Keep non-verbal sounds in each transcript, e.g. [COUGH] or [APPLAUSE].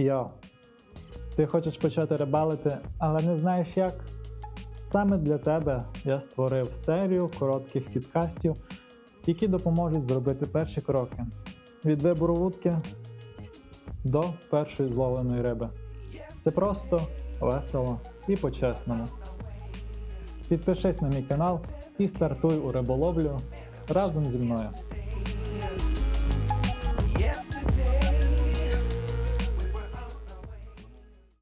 Йо, ти хочеш почати рибалити, але не знаєш як? Саме для тебе я створив серію коротких підкастів, які допоможуть зробити перші кроки від вибору вудки до першої зловленої риби. Це просто, весело і по-чесному. Підпишись на мій канал і стартуй у риболовлю разом зі мною.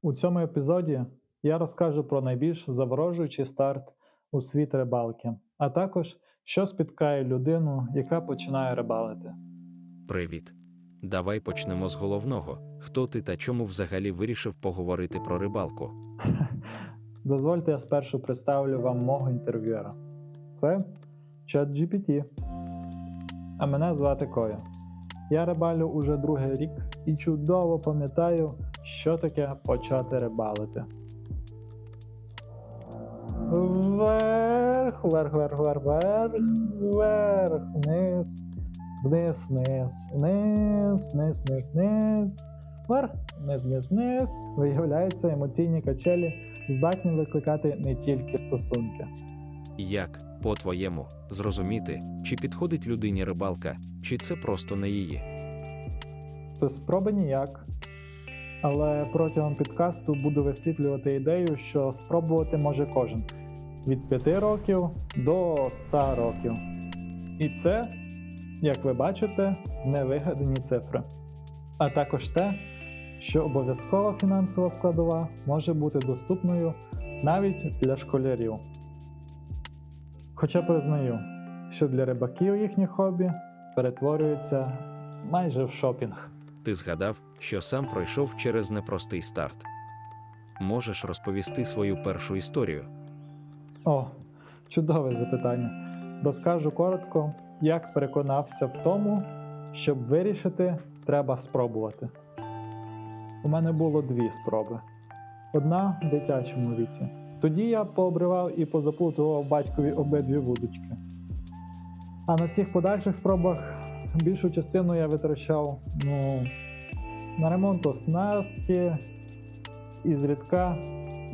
У цьому епізоді я розкажу про найбільш заворожуючий старт у світ рибалки, а також що спіткає людину, яка починає рибалити. Привіт. Давай почнемо з головного. Хто ти та чому взагалі вирішив поговорити про рибалку? [LAUGHS] Дозвольте, я спершу представлю вам мого інтерв'юера. Це ChatGPT. А мене звати Коя. Я рибалю уже другий рік і чудово пам'ятаю, що таке почати рибалити. Вверх, вверх, вверх, вверх, вверх, вверх, вниз, вниз, вниз, вниз, вниз, вниз, вниз, вверх, вниз, вниз, вниз. Виявляється, емоційні качелі здатні викликати не тільки стосунки. Як, по-твоєму, зрозуміти, чи підходить людині рибалка, чи це просто не її? Без спроби ніяк. Але протягом підкасту буду висвітлювати ідею, що спробувати може кожен від 5 років до 100 років. І це, як ви бачите, невигадані цифри. А також те, що обов'язкова фінансова складова може бути доступною навіть для школярів. Хоча признаю, що для рибаків їхнє хобі перетворюється майже в шопінг. Ти згадав, що сам пройшов через непростий старт. Можеш розповісти свою першу історію? О, чудове запитання. Розкажу коротко, як переконався в тому, щоб вирішити, треба спробувати. У мене було дві спроби. Одна в дитячому віці. Тоді я пообривав і позаплутував батькові обидві вудочки. А на всіх подальших спробах більшу частину я витрачав ну, на ремонт оснастки і зрідка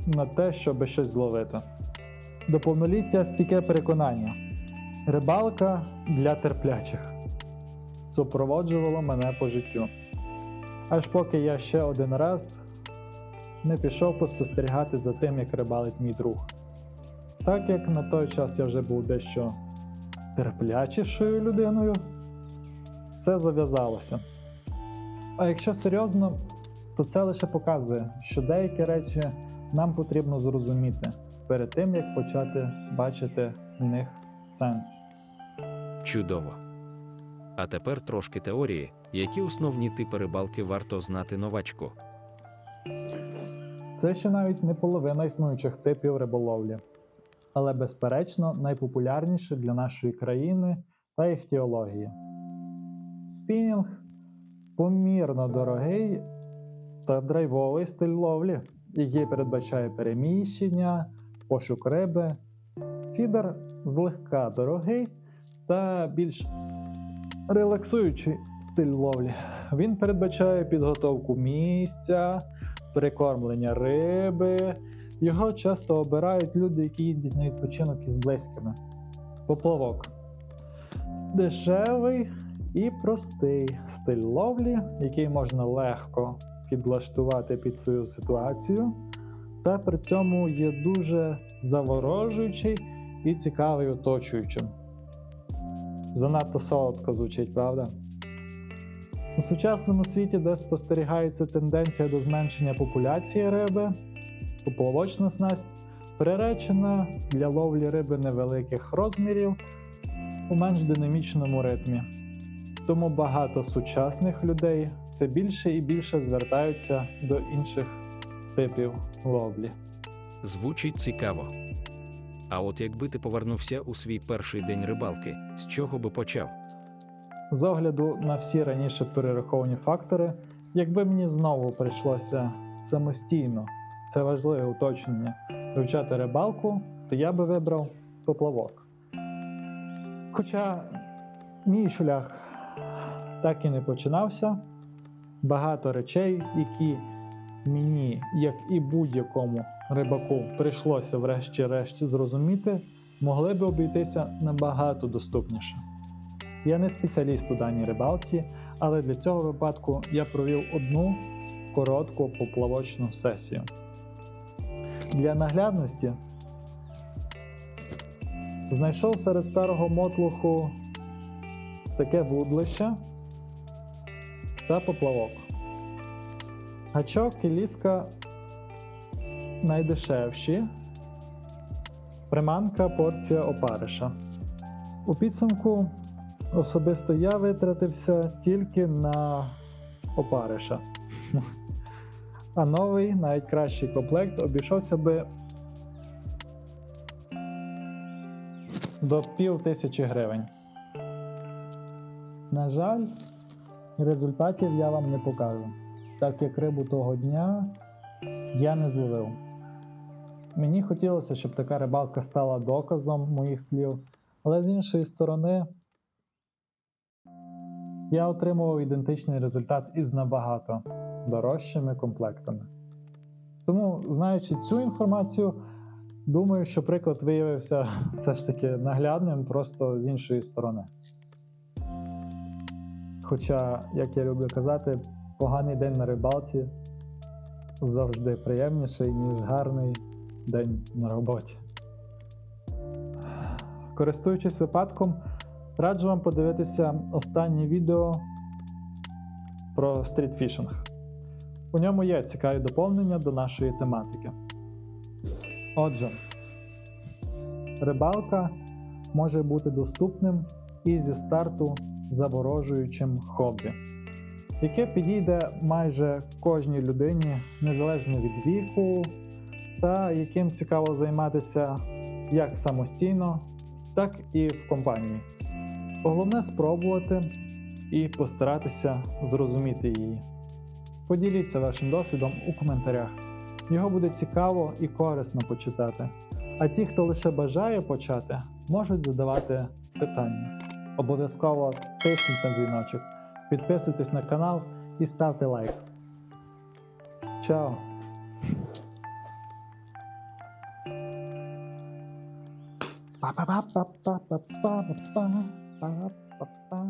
на те, щоб щось зловити. До повноліття стійке переконання. Рибалка для терплячих супроводжувало мене по життю. Аж поки я ще один раз не пішов поспостерігати за тим, як рибалить мій друг. Так як на той час я вже був дещо терплячішою людиною, все зав'язалося. А якщо серйозно, то це лише показує, що деякі речі нам потрібно зрозуміти перед тим, як почати бачити в них сенс. Чудово. А тепер трошки теорії, які основні типи рибалки варто знати новачку. Це ще навіть не половина існуючих типів риболовлі, але безперечно найпопулярніші для нашої країни та іхтіології. Спінінг помірно дорогий та драйвовий стиль ловлі, який передбачає переміщення, пошук риби. Фідер злегка дорогий та більш релаксуючий стиль ловлі. Він передбачає підготовку місця, прикормлення риби. Його часто обирають люди, які їздять на відпочинок із близькими. Поплавок. Дешевий і простий стиль ловлі, який можна легко підлаштувати під свою ситуацію, та при цьому є дуже заворожуючий і цікавий оточуючим. Занадто солодко звучить, правда? У сучасному світі, де спостерігається тенденція до зменшення популяції риби, поплавочна снасть приречена для ловлі риби невеликих розмірів у менш динамічному ритмі. Тому багато сучасних людей все більше і більше звертаються до інших типів ловлі. Звучить цікаво. А от якби ти повернувся у свій перший день рибалки, з чого би почав? З огляду на всі раніше перераховані фактори, якби мені знову прийшлося самостійно, це важливе уточнення, вивчати рибалку, то я би вибрав поплавок. Хоча мій шлях так і не починався, багато речей, які мені, як і будь-якому рибаку, прийшлося врешті-решт зрозуміти, могли б обійтися набагато доступніше. Я не спеціаліст у даній рибалці, але для цього випадку я провів одну коротку поплавочну сесію. Для наглядності знайшов серед старого мотлуху таке вудлище та поплавок. Гачок і ліска найдешевші. Приманка порція опариша. У підсумку особисто я витратився тільки на опариша. А новий, навіть кращий комплект обійшовся би до пів тисячі гривень. На жаль, результатів я вам не покажу, так як рибу того дня я не зловив. Мені хотілося, щоб така рибалка стала доказом моїх слів, але з іншої сторони, я отримував ідентичний результат із набагато дорожчими комплектами. Тому, знаючи цю інформацію, думаю, що приклад виявився [LAUGHS] все ж таки наглядним, просто з іншої сторони. Хоча, як я люблю казати, поганий день на рибалці завжди приємніший, ніж гарний день на роботі. Користуючись випадком, раджу вам подивитися останнє відео про стрітфішинг. У ньому є цікаві доповнення до нашої тематики. Отже, рибалка може бути доступним і зі старту заворожуючим хобі, яке підійде майже кожній людині незалежно від віку, та яким цікаво займатися як самостійно, так і в компанії. Головне спробувати і постаратися зрозуміти її. Поділіться вашим досвідом у коментарях. Його буде цікаво і корисно почитати. А ті, хто лише бажає почати, можуть задавати питання. Обов'язково тисніть на дзвіночок, підписуйтесь на канал і ставте лайк. Чао! Па-па-па-па-па-па-па-па-па-па-па.